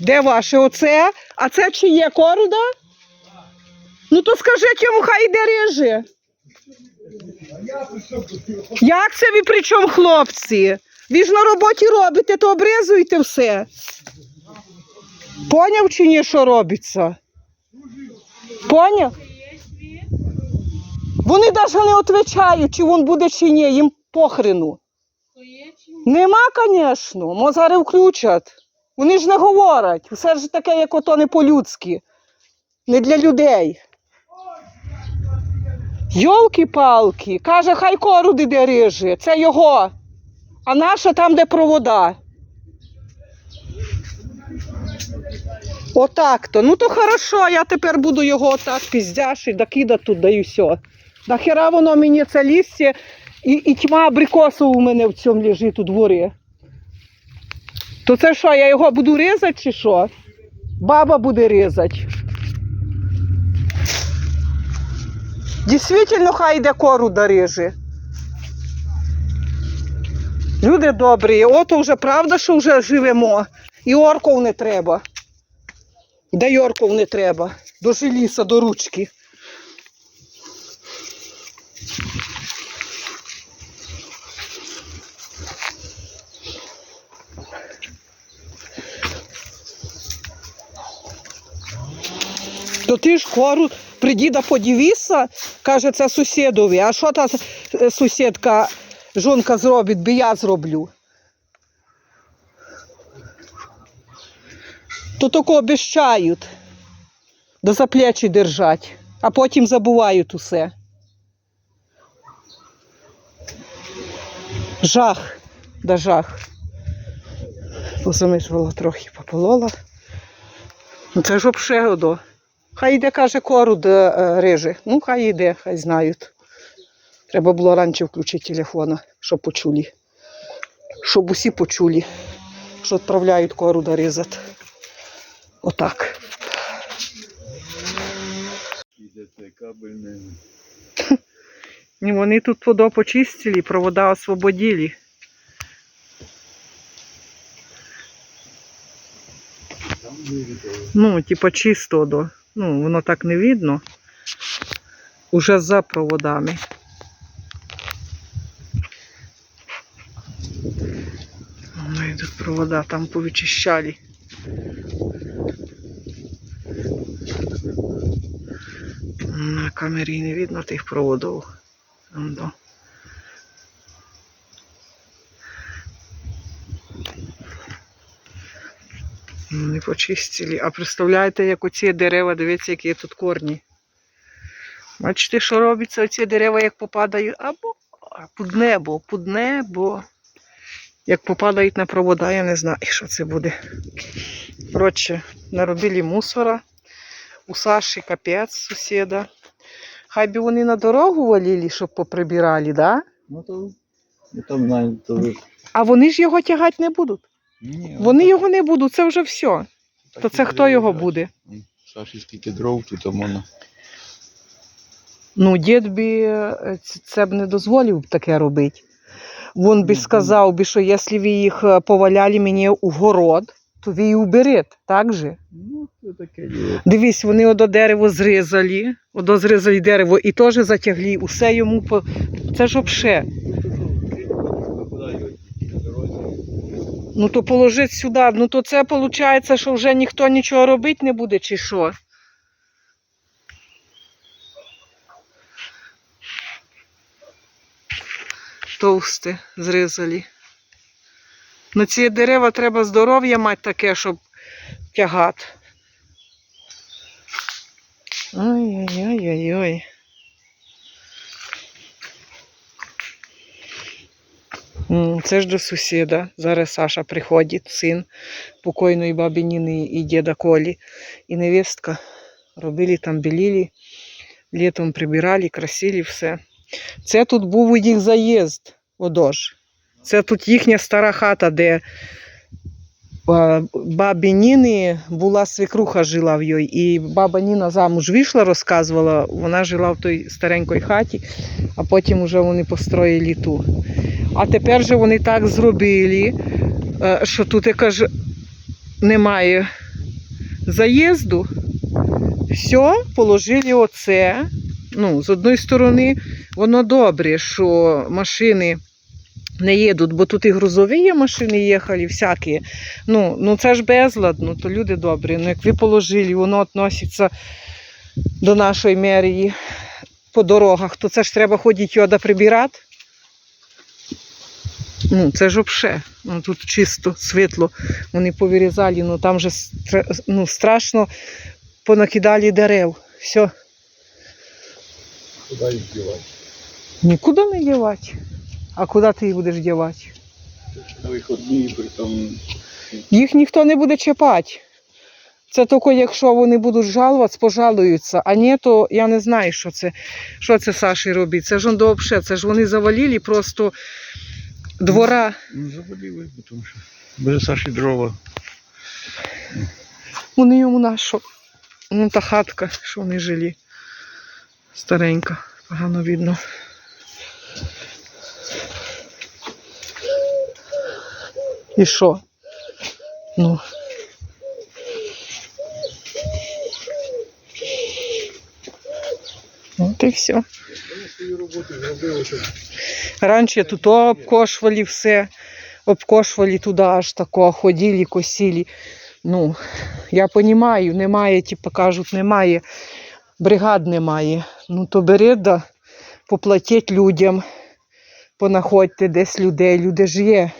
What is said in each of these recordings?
Де ваше оце? А це чиє коруда? Ну то скажіть йому, хай йде реже. Як це ви при чому, хлопці? Ви ж на роботі робите, то обрізуйте все. Поняв чи ні, що робиться? Поняв? Вони навіть не відповідають, чи він буде чи ні, їм похрену. Нема, звісно, мо зараз включать. Вони ж не говорять. Все ж таке, як ото не по-людськи. Не для людей. Йолки-палки, каже, хай коруди де риже, це його. А наша там, де провода. Отак то. Ну то хорошо, я тепер буду його отак піздяшити, да кидати тут, да і все. Нахера воно мені це лістя і, і тьма абрикосу у мене в цьому лежить у дворі. То це що, я його буду різати чи що? Баба буде різати. Дійсно, хай йде кору доріже. Люди добрі, ото вже правда, що вже живемо. І орков не треба. Де орков не треба. До желіса, до ручки. То ти ж кору при діда подивися, каже, це сусідові. А що та е, сусідка, жонка зробить, би я зроблю. То тако обіщають, до за плечі держать, а потім забувають усе. Жах, да жах. Позамишувала трохи, пополола. Ну це ж обшегодо. Хай йде, каже, кору де е, риже. Ну, хай йде, хай знають. Треба було раніше включити телефона, щоб почули. Щоб усі почули, що відправляють кору да різати. Отак. Їдете кабельне. І вони тут водо почистили, провода освободили. Ну, типа чисто до. Ну, воно так не видно. Уже за проводами. Ну, йдуть провода, там повичищали. На камері не видно тих проводів. Там, да. Ну, Не почистили. А представляєте, як оці дерева, дивіться, які тут корні. Бачите, що робиться оці дерева, як попадають, або під небо, під небо. Як попадають на провода, я не знаю, що це буде. Коротше, наробили мусора. У Саші капець сусіда. Хай би вони на дорогу валили, щоб поприбирали, да? Ну то там знаю, то. А вони ж його тягати не будуть. Ні, Вони його не будуть, це вже все. То це хто його буде? Саші скільки дров, тут воно. Ну, дід би е, ц- це б не дозволив таке робити. Він би Мгм. сказав би, що якщо ви їх е, поваляли мені у город, то ви їх уберете, так же? Ну, це таке діло. Дивись, вони одо дерево зрізали, одо зрізали дерево і теж затягли, усе йому по. Це ж обше. Ну то положить сюди. Ну то це виходить, що вже ніхто нічого робити не буде, чи що? Товсте зрізали. На ці дерева треба здоров'я мати таке, щоб тягати. Ой-ой-ой-ой-ой. Це ж до сусіда. Зараз Саша приходить, син покойної баби Ніни і діда Колі. І невістка Робили там білілі, літом прибирали, красили все. Це тут був їх заїзд, одож. Це тут їхня стара хата, де бабі Ніни була свекруха жила в їй. І баба Ніна замуж вийшла, розказувала, вона жила в той старенькій хаті, а потім вже вони построїли ту. А тепер же вони так зробили, е, що тут яка ж немає заїзду все положили оце. Ну, з одної сторони, воно добре, що машини не їдуть, бо тут і грузові є машини їхали, всякі. Ну, ну це ж безладно, то люди добрі. Ну, як ви положили, воно відноситься до нашої мерії по дорогах, то це ж треба ходити його прибирати. Ну, це ж взагалі. Ну, тут чисто, світло. Вони повирізали, ну там же ну, страшно понакидали дерев. Все, Куди їх дівати? нікуди не дівати. А куди ти їх будеш дівати? Виходні, при тому Їх ніхто не буде чіпати. Це тільки якщо вони будуть жалуватися, пожалуються. А ні, то я не знаю, що це, що це Саші робить. Це ж он вообще, це ж вони завалили просто двора. ну, завалили, тому що без Саші дрова. Вони йому на що? Ну, та хатка, що вони жили. Старенька, погано видно. І що? Ну. От і все. Раніше тут обкошували все, обкошували туди аж тако, ходили, косили. Ну, я розумію, немає, типу кажуть, немає, бригад немає. Ну то бери, да, поплатіть людям, понаходьте десь людей. Люди ж є,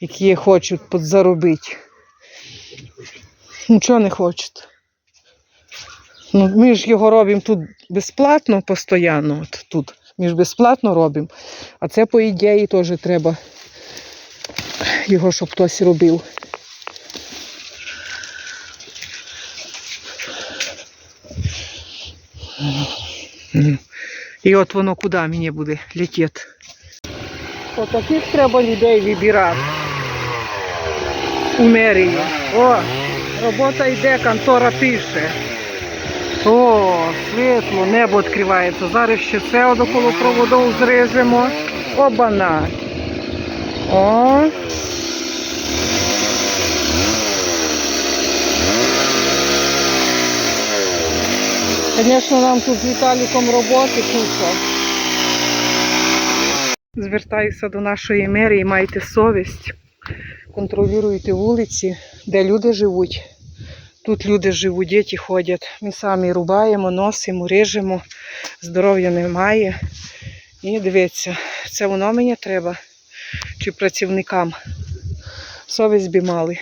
які хочуть подзаробити. Нічого не хочуть. Ну, ми ж його робимо тут безплатно постійно, от тут. Ми ж безплатно робимо. А це, по ідеї, теж треба його, щоб хтось робив. І от воно куди мені буде летіти. Отаких треба людей вибирати. У мерії. О, робота йде, контора пише. О, світло, небо відкривається. Зараз ще це около проводов зрежемо. Обана. О. Звісно, нам тут з Віталіком роботи куча. Звертаюся до нашої мерії, майте совість, контролюйте вулиці, де люди живуть. Тут люди живуть, діти ходять. Ми самі рубаємо, носимо, режемо, здоров'я немає. І дивіться, це воно мені треба чи працівникам. Совість би мали.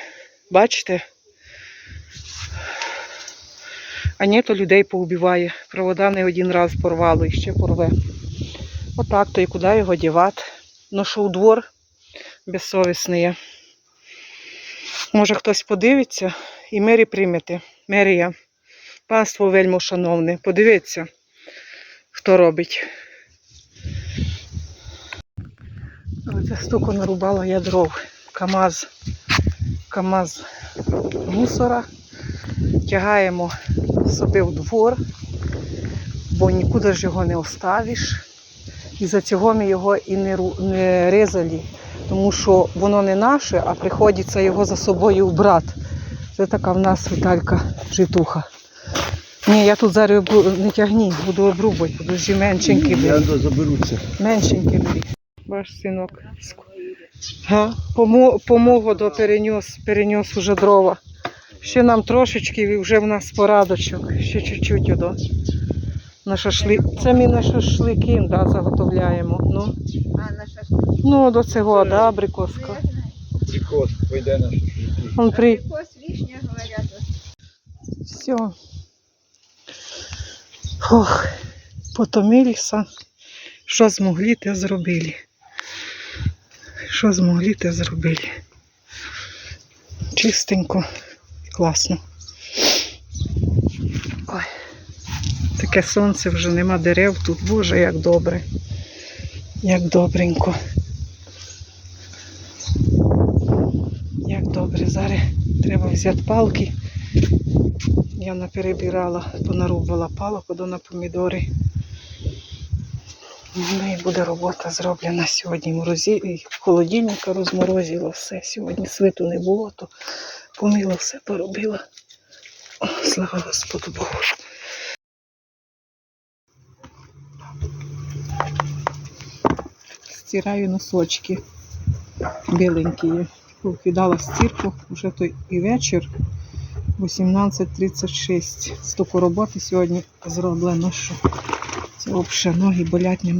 Бачите? А ні, то людей поубиває. Провода не один раз порвало і ще порве. Отак то і куди його дівати? Ношу у двор безсовісний. Може хтось подивиться і мері приймете. Мерія, панство вельмо шановне, подивіться, хто робить. Оце стуко нарубала я дров. КАМАЗ. КАМАЗ мусора. Тягаємо собі в двор, бо нікуди ж його не оставиш. І за цього ми його і не, різали, тому що воно не наше, а приходиться його за собою вбрати. Це така в нас Віталька житуха. Ні, я тут зараз не тягні, буду обрубати, подожди, меншенький Я бери. заберуться. Меншенький бери. Ваш синок. Га? Помо- Помогу до перенес, перенес уже дрова. Ще нам трошечки і вже в нас порадочок. Ще чуть-чуть одо. На шашлик. Це ми на шашлики да, заготовляємо. Ну, А, на шашлык. Ну до цього, да, абрикоска. Прикос, пойде на шашлики. Он при... Абрикос, вишня, говорят. Все. Ох, потомилися. Що змогли, те зробили. Що змогли, те зробили. Чистенько класно. Ой, таке сонце вже нема дерев тут. Боже, як добре. Як добренько. Як добре. Зараз треба взяти палки. Я наперебирала, понарубала палок на помідори. Ну і буде робота зроблена сьогодні. Морозі... Холодильника розморозила все. Сьогодні свиту не було, то помила все, поробила. Слава Господу Богу. Стираю носочки біленькі. Кидала стірку, вже той і вечір. 18.36. Стоку роботи сьогодні зроблено, що це ноги болять, нема